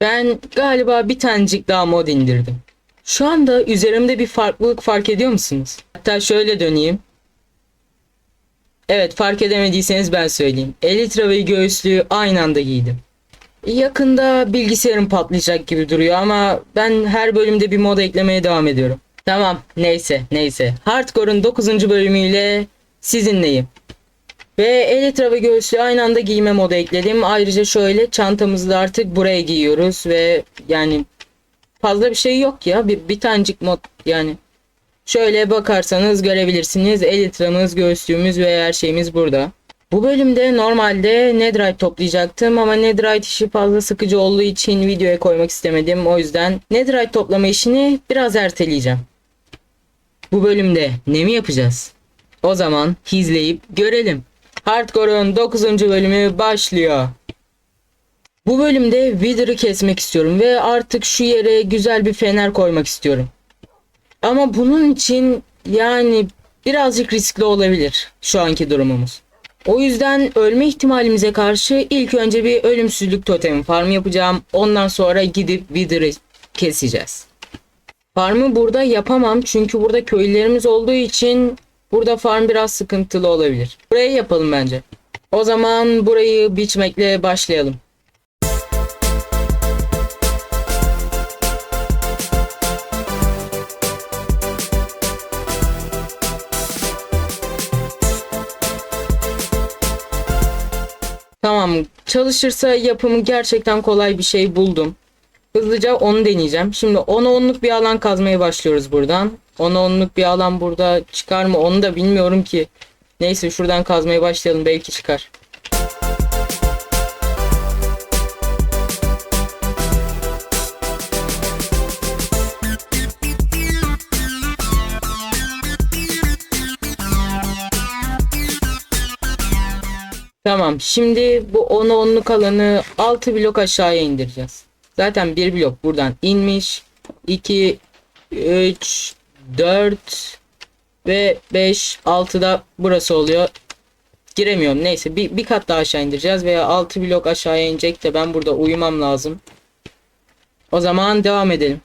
Ben galiba bir tanecik daha mod indirdim. Şu anda üzerimde bir farklılık fark ediyor musunuz? Hatta şöyle döneyim. Evet fark edemediyseniz ben söyleyeyim. Elytra ve göğüslüğü aynı anda giydim. Yakında bilgisayarım patlayacak gibi duruyor ama ben her bölümde bir mod eklemeye devam ediyorum. Tamam neyse neyse. Hardcore'un 9. bölümüyle sizinleyim. Ve elytra ve göğüslüğü aynı anda giyme modu ekledim. Ayrıca şöyle çantamızı da artık buraya giyiyoruz ve yani fazla bir şey yok ya. Bir, bir tanecik mod yani. Şöyle bakarsanız görebilirsiniz. Elytramız, göğüslüğümüz ve her şeyimiz burada. Bu bölümde normalde Netherite toplayacaktım ama Netherite işi fazla sıkıcı olduğu için videoya koymak istemedim. O yüzden Netherite toplama işini biraz erteleyeceğim. Bu bölümde ne mi yapacağız? O zaman izleyip görelim. Hardcore'un 9. bölümü başlıyor. Bu bölümde Wither'ı kesmek istiyorum ve artık şu yere güzel bir fener koymak istiyorum. Ama bunun için yani birazcık riskli olabilir şu anki durumumuz. O yüzden ölme ihtimalimize karşı ilk önce bir ölümsüzlük totemi farm yapacağım. Ondan sonra gidip Wither'ı keseceğiz. Farmı burada yapamam çünkü burada köylülerimiz olduğu için burada farm biraz sıkıntılı olabilir. Buraya yapalım bence. O zaman burayı biçmekle başlayalım. Tamam çalışırsa yapımı gerçekten kolay bir şey buldum. Hızlıca onu deneyeceğim. Şimdi 10'a 10'luk bir alan kazmaya başlıyoruz buradan. 10'a 10'luk bir alan burada çıkar mı onu da bilmiyorum ki. Neyse şuradan kazmaya başlayalım belki çıkar. Tamam şimdi bu 10'a 10'luk alanı 6 blok aşağıya indireceğiz. Zaten bir blok buradan inmiş. 2, 3, 4 ve 5, 6 da burası oluyor. Giremiyorum neyse bir, bir kat daha aşağı indireceğiz veya 6 blok aşağıya inecek de ben burada uyumam lazım. O zaman devam edelim.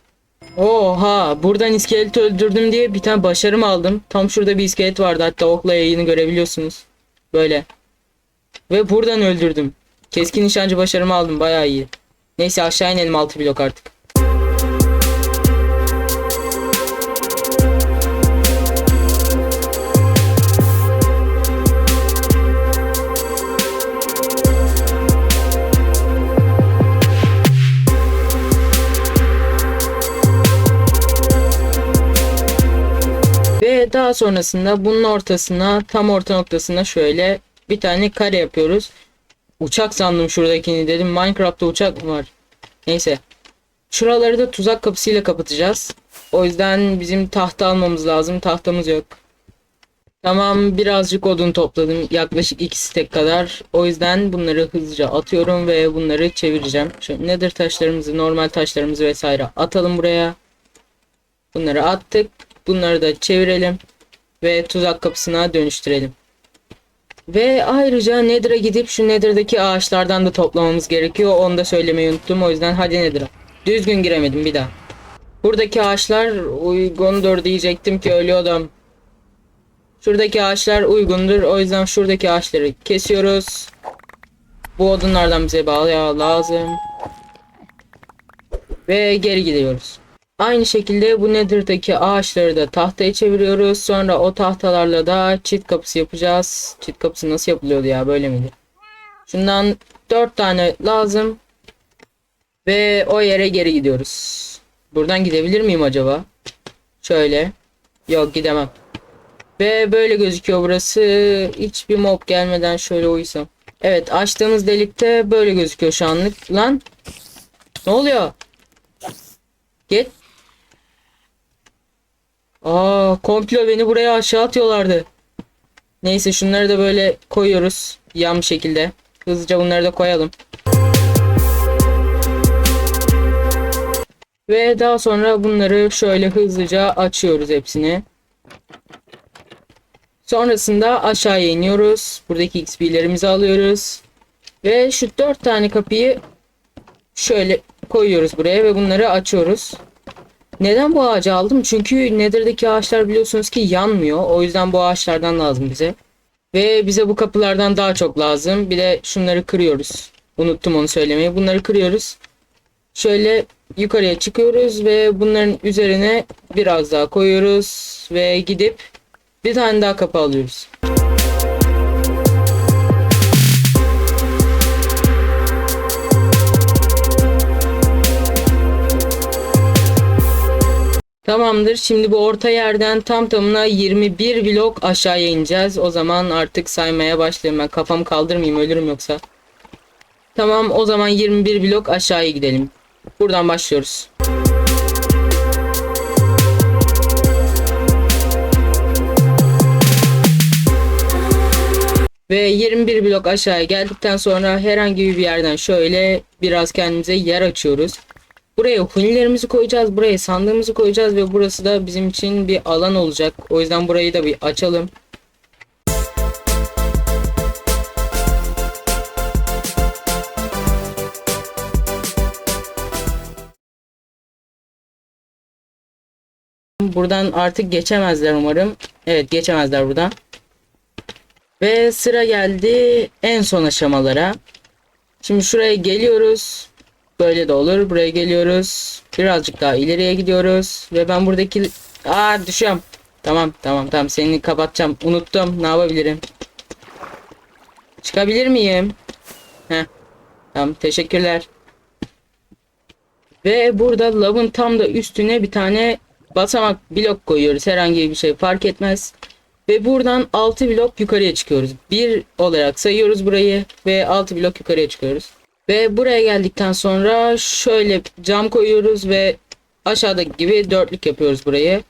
Oha buradan iskelet öldürdüm diye bir tane başarım aldım. Tam şurada bir iskelet vardı hatta okla yayını görebiliyorsunuz. Böyle. Ve buradan öldürdüm. Keskin nişancı başarımı aldım bayağı iyi. Neyse aşağı inelim 6 blok artık. Daha sonrasında bunun ortasına tam orta noktasına şöyle bir tane kare yapıyoruz. Uçak sandım şuradakini dedim. Minecraft'ta uçak mı var? Neyse. Şuraları da tuzak kapısıyla kapatacağız. O yüzden bizim tahta almamız lazım. Tahtamız yok. Tamam birazcık odun topladım. Yaklaşık iki stek kadar. O yüzden bunları hızlıca atıyorum ve bunları çevireceğim. Şöyle nether taşlarımızı, normal taşlarımızı vesaire atalım buraya. Bunları attık. Bunları da çevirelim. Ve tuzak kapısına dönüştürelim. Ve ayrıca Nether'a gidip şu Nether'daki ağaçlardan da toplamamız gerekiyor. Onu da söylemeyi unuttum. O yüzden hadi Nether'a. Düzgün giremedim bir daha. Buradaki ağaçlar uygundur diyecektim ki ölüyordum. Şuradaki ağaçlar uygundur. O yüzden şuradaki ağaçları kesiyoruz. Bu odunlardan bize bağlı lazım. Ve geri gidiyoruz. Aynı şekilde bu Nether'daki ağaçları da tahtaya çeviriyoruz. Sonra o tahtalarla da çit kapısı yapacağız. Çit kapısı nasıl yapılıyordu ya böyle miydi? Şundan 4 tane lazım. Ve o yere geri gidiyoruz. Buradan gidebilir miyim acaba? Şöyle. Yok gidemem. Ve böyle gözüküyor burası. Hiçbir mob gelmeden şöyle uysam. Evet açtığımız delikte böyle gözüküyor şu anlık. Lan. Ne oluyor? Git. Aa, komplo beni buraya aşağı atıyorlardı. Neyse şunları da böyle koyuyoruz. Yan bir şekilde. Hızlıca bunları da koyalım. Ve daha sonra bunları şöyle hızlıca açıyoruz hepsini. Sonrasında aşağıya iniyoruz. Buradaki XP'lerimizi alıyoruz. Ve şu dört tane kapıyı şöyle koyuyoruz buraya ve bunları açıyoruz. Neden bu ağacı aldım? Çünkü Nether'daki ağaçlar biliyorsunuz ki yanmıyor. O yüzden bu ağaçlardan lazım bize. Ve bize bu kapılardan daha çok lazım. Bir de şunları kırıyoruz. Unuttum onu söylemeyi. Bunları kırıyoruz. Şöyle yukarıya çıkıyoruz ve bunların üzerine biraz daha koyuyoruz ve gidip bir tane daha kapı alıyoruz. Tamamdır. Şimdi bu orta yerden tam tamına 21 blok aşağıya ineceğiz. O zaman artık saymaya başlayayım. Ben kafamı kaldırmayayım ölürüm yoksa. Tamam o zaman 21 blok aşağıya gidelim. Buradan başlıyoruz. Ve 21 blok aşağıya geldikten sonra herhangi bir yerden şöyle biraz kendimize yer açıyoruz. Buraya hunilerimizi koyacağız. Buraya sandığımızı koyacağız ve burası da bizim için bir alan olacak. O yüzden burayı da bir açalım. Buradan artık geçemezler umarım. Evet geçemezler buradan. Ve sıra geldi en son aşamalara. Şimdi şuraya geliyoruz. Böyle de olur. Buraya geliyoruz. Birazcık daha ileriye gidiyoruz. Ve ben buradaki... Aa düşüyorum. Tamam tamam tamam seni kapatacağım. Unuttum. Ne yapabilirim? Çıkabilir miyim? Heh. Tamam teşekkürler. Ve burada lavın tam da üstüne bir tane basamak blok koyuyoruz. Herhangi bir şey fark etmez. Ve buradan 6 blok yukarıya çıkıyoruz. 1 olarak sayıyoruz burayı ve 6 blok yukarıya çıkıyoruz. Ve buraya geldikten sonra şöyle cam koyuyoruz ve aşağıdaki gibi dörtlük yapıyoruz burayı.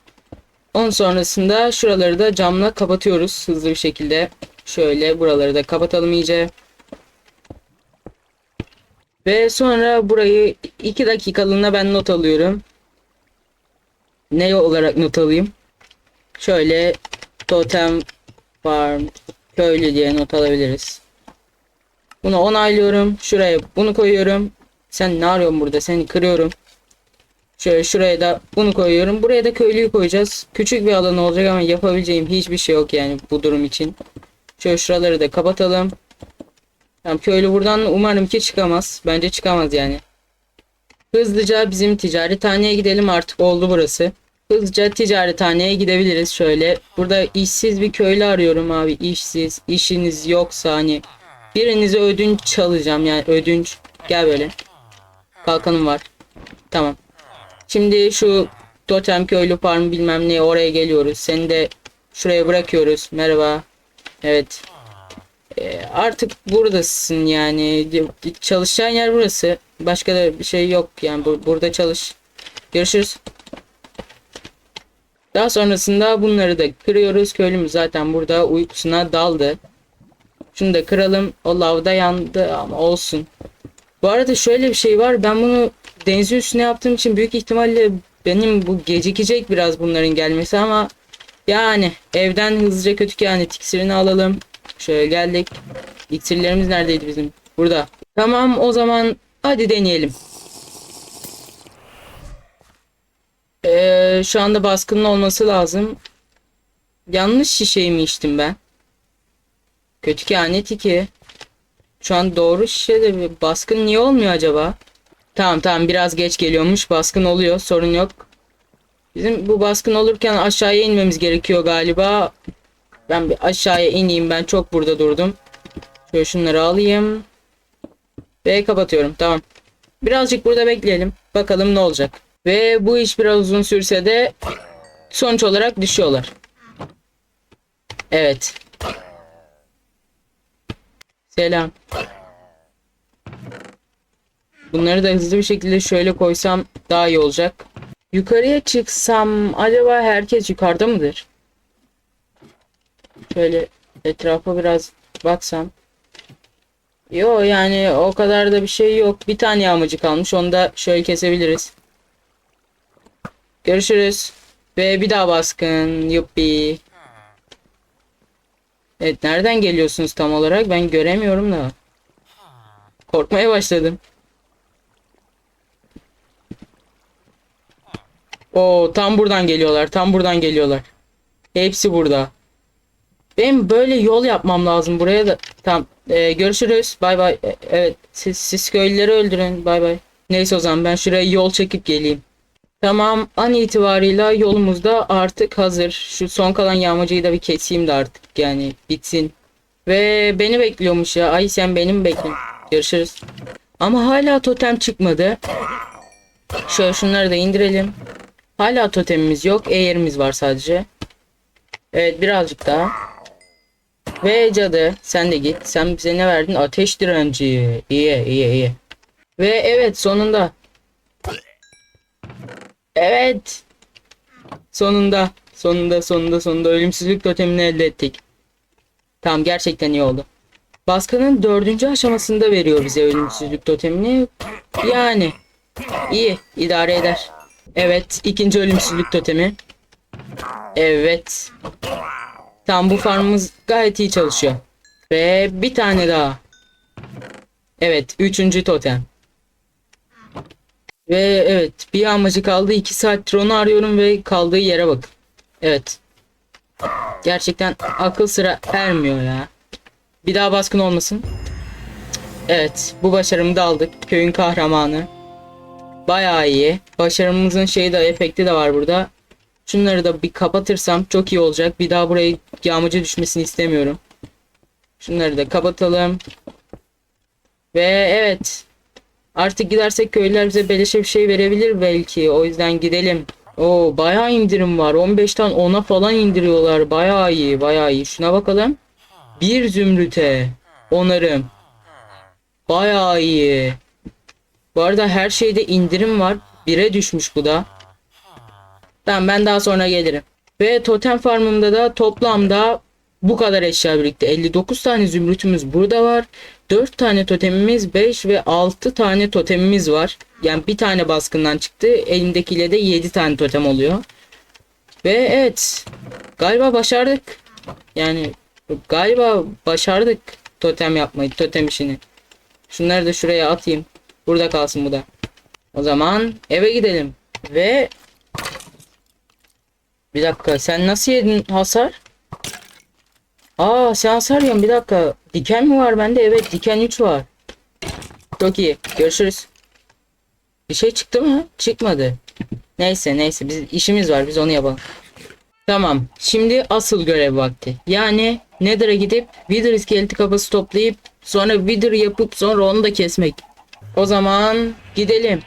Onun sonrasında şuraları da camla kapatıyoruz hızlı bir şekilde. Şöyle buraları da kapatalım iyice. Ve sonra burayı 2 dakikalığına ben not alıyorum. Ne olarak not alayım? Şöyle totem farm köylü diye not alabiliriz. Bunu onaylıyorum. Şuraya bunu koyuyorum. Sen ne arıyorsun burada? Seni kırıyorum. Şöyle şuraya da bunu koyuyorum. Buraya da köylüyü koyacağız. Küçük bir alan olacak ama yapabileceğim hiçbir şey yok yani bu durum için. Şöyle şuraları da kapatalım. Tamam köylü buradan umarım ki çıkamaz. Bence çıkamaz yani. Hızlıca bizim ticarethaneye gidelim artık oldu burası. Hızlıca ticarethaneye gidebiliriz şöyle. Burada işsiz bir köylü arıyorum abi. İşsiz. işiniz yoksa hani birinize ödünç çalacağım yani ödünç. Gel böyle. Kalkanım var. Tamam. Şimdi şu totem köylü farm bilmem ne oraya geliyoruz. Seni de şuraya bırakıyoruz. Merhaba. Evet. Ee, artık buradasın yani. Çalışacağın yer burası. Başka da bir şey yok yani. Bu- burada çalış. Görüşürüz. Daha sonrasında bunları da kırıyoruz. Köylümüz zaten burada uykusuna daldı. Şunu da kıralım. O lavda yandı ama olsun. Bu arada şöyle bir şey var. Ben bunu denizin üstüne yaptığım için büyük ihtimalle benim bu gecikecek biraz bunların gelmesi ama yani evden hızlıca kötü kehanet iksirini alalım. Şöyle geldik. İksirlerimiz neredeydi bizim? Burada. Tamam o zaman hadi deneyelim. Ee, şu anda baskının olması lazım. Yanlış şişeyi mi içtim ben? Kötü kehanet 2. Şu an doğru şişede baskın niye olmuyor acaba? Tamam tamam biraz geç geliyormuş. Baskın oluyor. Sorun yok. Bizim bu baskın olurken aşağıya inmemiz gerekiyor galiba. Ben bir aşağıya ineyim. Ben çok burada durdum. Şöyle şunları alayım. Ve kapatıyorum. Tamam. Birazcık burada bekleyelim. Bakalım ne olacak. Ve bu iş biraz uzun sürse de sonuç olarak düşüyorlar. Evet. Selam. Bunları da hızlı bir şekilde şöyle koysam daha iyi olacak. Yukarıya çıksam acaba herkes yukarıda mıdır? Şöyle etrafa biraz baksam. Yo yani o kadar da bir şey yok. Bir tane yağmacı kalmış. Onu da şöyle kesebiliriz. Görüşürüz. Ve bir daha baskın. Yuppi. Evet nereden geliyorsunuz tam olarak? Ben göremiyorum da. Korkmaya başladım. O tam buradan geliyorlar. Tam buradan geliyorlar. Hepsi burada. Ben böyle yol yapmam lazım buraya da. Tamam. Ee, görüşürüz. Bay bay. E, evet. Siz, siz köylüleri öldürün. Bay bay. Neyse o zaman ben şuraya yol çekip geleyim. Tamam. An itibarıyla yolumuz da artık hazır. Şu son kalan yağmacıyı da bir keseyim de artık. Yani bitsin. Ve beni bekliyormuş ya. Ay sen benim bekliyorsun. Görüşürüz. Ama hala totem çıkmadı. Şöyle şunları da indirelim. Hala totemimiz yok. Eğerimiz var sadece. Evet birazcık daha. Ve cadı sen de git. Sen bize ne verdin? Ateş direnci. İyi iyi iyi. Ve evet sonunda. Evet. Sonunda. Sonunda sonunda sonunda ölümsüzlük totemini elde ettik. Tamam gerçekten iyi oldu. Baskının dördüncü aşamasında veriyor bize ölümsüzlük totemini. Yani iyi idare eder. Evet ikinci ölümsüzlük totemi. Evet. Tam bu farmımız gayet iyi çalışıyor. Ve bir tane daha. Evet üçüncü totem. Ve evet bir amacı kaldı. 2 saattir onu arıyorum ve kaldığı yere bakın. Evet. Gerçekten akıl sıra ermiyor ya. Bir daha baskın olmasın. Evet bu başarımı da aldık. Köyün kahramanı. Bayağı iyi. Başarımızın şeyi de efekti de var burada. Şunları da bir kapatırsam çok iyi olacak. Bir daha buraya yağmacı düşmesini istemiyorum. Şunları da kapatalım. Ve evet. Artık gidersek köylüler bize beleşe bir şey verebilir belki. O yüzden gidelim. Oo bayağı indirim var. 15'ten 10'a falan indiriyorlar. Bayağı iyi, bayağı iyi. Şuna bakalım. Bir zümrüte onarım. Bayağı iyi. Bu arada her şeyde indirim var. 1'e düşmüş bu da. Tamam ben daha sonra gelirim. Ve totem farmımda da toplamda bu kadar eşya birlikte 59 tane zümrütümüz burada var. 4 tane totemimiz 5 ve 6 tane totemimiz var. Yani bir tane baskından çıktı. Elimdekiyle de 7 tane totem oluyor. Ve evet galiba başardık. Yani galiba başardık totem yapmayı, totem işini. Şunları da şuraya atayım. Burada kalsın bu da. O zaman eve gidelim. Ve bir dakika sen nasıl yedin hasar? Aa sen hasar yiyorsun bir dakika. Diken mi var bende? Evet diken 3 var. Çok iyi. Görüşürüz. Bir şey çıktı mı? Çıkmadı. Neyse neyse biz işimiz var biz onu yapalım. Tamam. Şimdi asıl görev vakti. Yani Nether'a gidip Wither iskeleti kafası toplayıp sonra Wither yapıp sonra onu da kesmek. O zaman gidelim.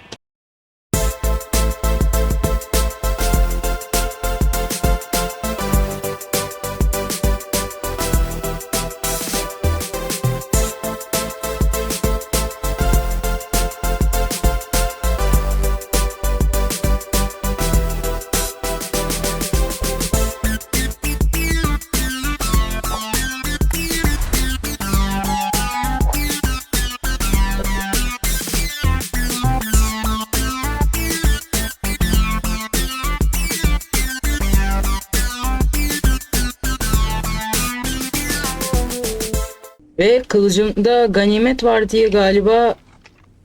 Kılıcımda ganimet var diye galiba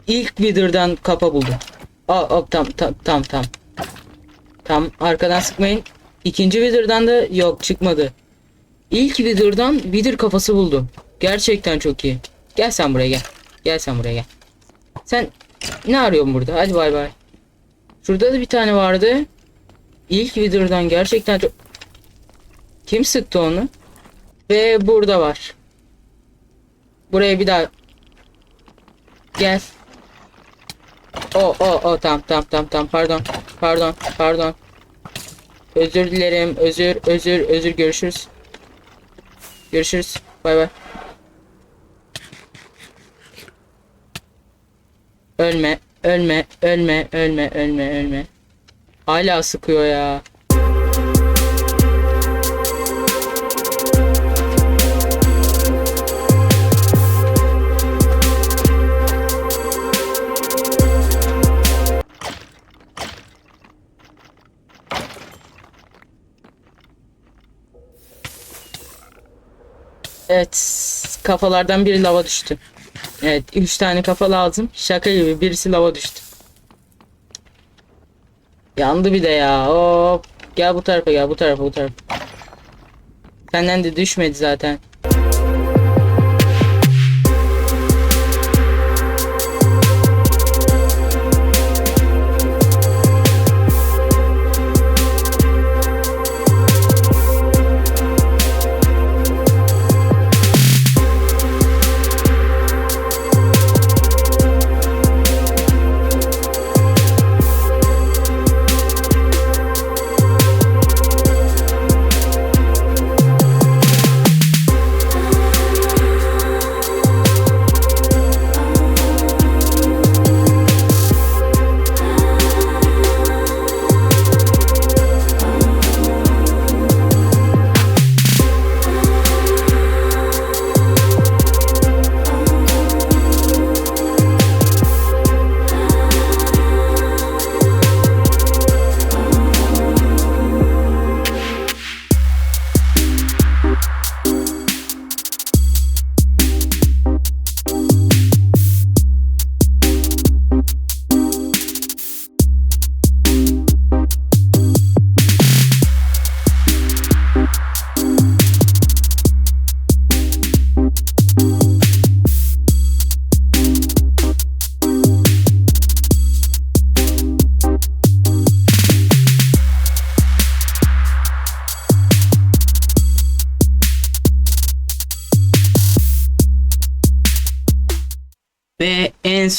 ilk Wither'dan kapa buldum. Aa, aa tam tam tam tam. Tam arkadan sıkmayın. İkinci Wither'dan da yok çıkmadı. İlk Wither'dan Wither kafası buldum. Gerçekten çok iyi. Gel sen buraya gel. Gel sen buraya gel. Sen ne arıyorsun burada? Hadi bay bay. Şurada da bir tane vardı. İlk Wither'dan gerçekten çok... Kim sıktı onu? Ve burada var. Buraya bir daha gel. O o o tam tam tam tam pardon pardon pardon. Özür dilerim özür özür özür görüşürüz. Görüşürüz. Bay bay. Ölme ölme ölme ölme ölme ölme. Hala sıkıyor ya. Evet kafalardan biri lava düştü. Evet 3 tane kafa lazım. Şaka gibi birisi lava düştü. Yandı bir de ya. Hop. Gel bu tarafa gel bu tarafa bu tarafa. Senden de düşmedi zaten.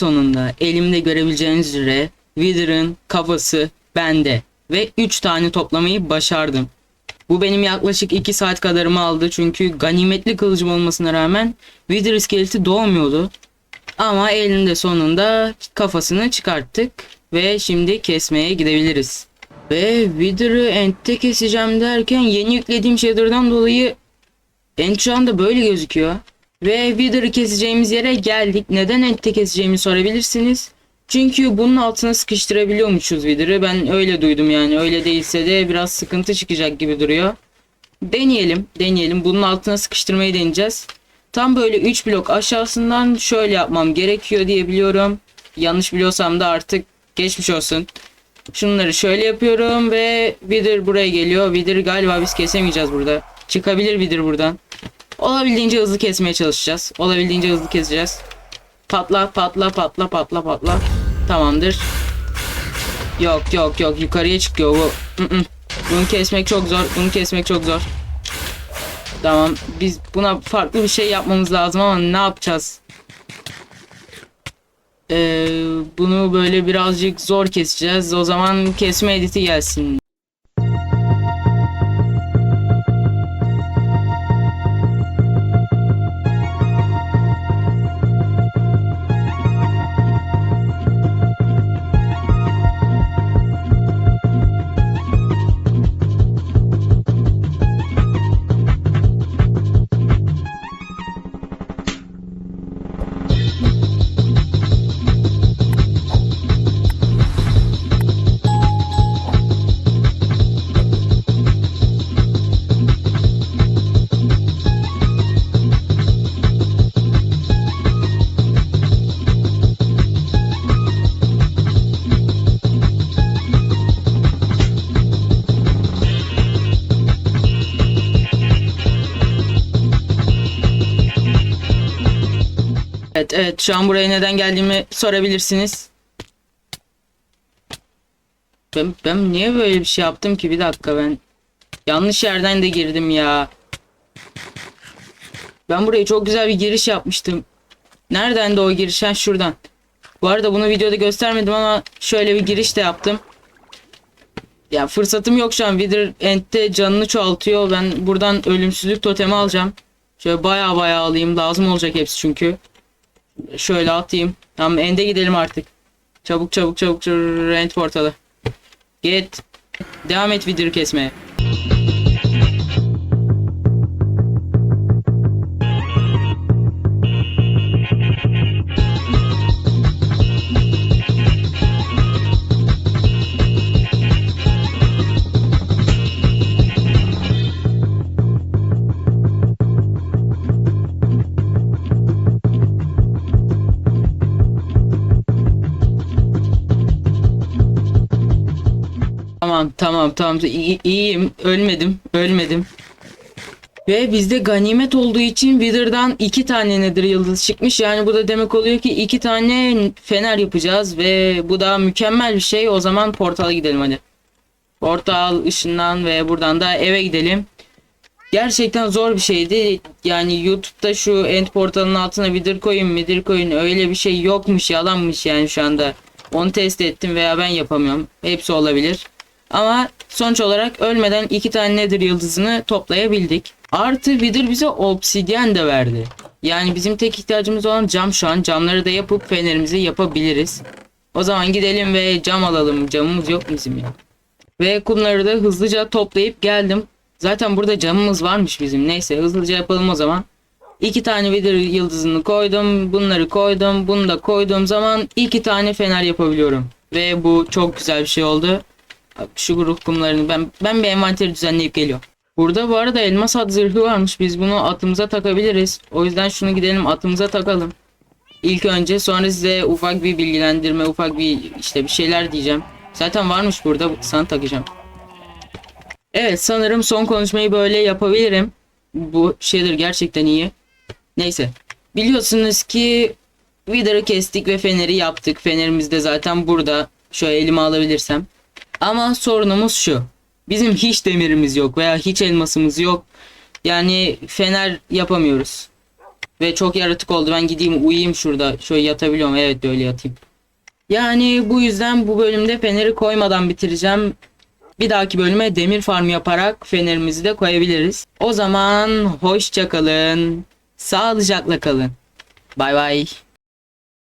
Sonunda elimde görebileceğiniz üzere Wither'ın kafası bende. Ve 3 tane toplamayı başardım. Bu benim yaklaşık 2 saat kadarımı aldı çünkü ganimetli kılıcım olmasına rağmen Wither iskeleti doğmuyordu. Ama elinde sonunda kafasını çıkarttık ve şimdi kesmeye gidebiliriz. Ve Wither'ı Ent'te keseceğim derken yeni yüklediğim shader'dan dolayı Ent şu anda böyle gözüküyor. Ve Wither'ı keseceğimiz yere geldik. Neden Ent'te keseceğimi sorabilirsiniz. Çünkü bunun altına sıkıştırabiliyormuşuz Wither'ı. Ben öyle duydum yani. Öyle değilse de biraz sıkıntı çıkacak gibi duruyor. Deneyelim. Deneyelim. Bunun altına sıkıştırmayı deneyeceğiz. Tam böyle 3 blok aşağısından şöyle yapmam gerekiyor diye biliyorum. Yanlış biliyorsam da artık geçmiş olsun. Şunları şöyle yapıyorum ve Wither buraya geliyor. Wither galiba biz kesemeyeceğiz burada. Çıkabilir Wither buradan. Olabildiğince hızlı kesmeye çalışacağız. Olabildiğince hızlı keseceğiz. Patla patla patla patla patla. Tamamdır. Yok yok yok yukarıya çıkıyor bu. Bunu kesmek çok zor. Bunu kesmek çok zor. Tamam biz buna farklı bir şey yapmamız lazım ama ne yapacağız? Ee, bunu böyle birazcık zor keseceğiz. O zaman kesme editi gelsin. Evet şu an buraya neden geldiğimi sorabilirsiniz. Ben, ben niye böyle bir şey yaptım ki bir dakika ben yanlış yerden de girdim ya. Ben buraya çok güzel bir giriş yapmıştım. Nereden de o giriş? Ha şuradan. Bu arada bunu videoda göstermedim ama şöyle bir giriş de yaptım. Ya fırsatım yok şu an. Wither End'de canını çoğaltıyor. Ben buradan ölümsüzlük totemi alacağım. Şöyle baya baya alayım. Lazım olacak hepsi çünkü. Şöyle atayım. Tamam ende gidelim artık. Çabuk çabuk çabuk rent portalı. Git. Devam et Wither kesmeye. Tamam tamam tamam İyi, iyiyim ölmedim ölmedim. Ve bizde ganimet olduğu için Wither'dan iki tane nedir yıldız çıkmış. Yani bu da demek oluyor ki iki tane fener yapacağız ve bu da mükemmel bir şey. O zaman portala gidelim hadi. Portal ışından ve buradan da eve gidelim. Gerçekten zor bir şeydi. Yani YouTube'da şu end portalının altına Wither koyun, Wither koyun öyle bir şey yokmuş, yalanmış yani şu anda. Onu test ettim veya ben yapamıyorum. Hepsi olabilir. Ama sonuç olarak ölmeden iki tane Nether yıldızını toplayabildik. Artı Wither bize obsidyen de verdi. Yani bizim tek ihtiyacımız olan cam şu an. Camları da yapıp fenerimizi yapabiliriz. O zaman gidelim ve cam alalım. Camımız yok bizim ya. Ve kumları da hızlıca toplayıp geldim. Zaten burada camımız varmış bizim. Neyse hızlıca yapalım o zaman. İki tane Wither yıldızını koydum. Bunları koydum. Bunu da koyduğum zaman iki tane fener yapabiliyorum. Ve bu çok güzel bir şey oldu. Şu kumlarını ben ben bir envanteri düzenleyip geliyorum. Burada bu arada elmas at zırhı varmış. Biz bunu atımıza takabiliriz. O yüzden şunu gidelim atımıza takalım. İlk önce sonra size ufak bir bilgilendirme, ufak bir işte bir şeyler diyeceğim. Zaten varmış burada sana takacağım. Evet sanırım son konuşmayı böyle yapabilirim. Bu şeyler gerçekten iyi. Neyse. Biliyorsunuz ki Wither'ı kestik ve feneri yaptık. Fenerimiz de zaten burada. Şöyle elime alabilirsem. Ama sorunumuz şu. Bizim hiç demirimiz yok veya hiç elmasımız yok. Yani fener yapamıyoruz. Ve çok yaratık oldu. Ben gideyim uyuyayım şurada. Şöyle yatabiliyorum. Evet böyle yatayım. Yani bu yüzden bu bölümde feneri koymadan bitireceğim. Bir dahaki bölüme demir farm yaparak fenerimizi de koyabiliriz. O zaman hoşça kalın. Sağlıcakla kalın. Bay bay.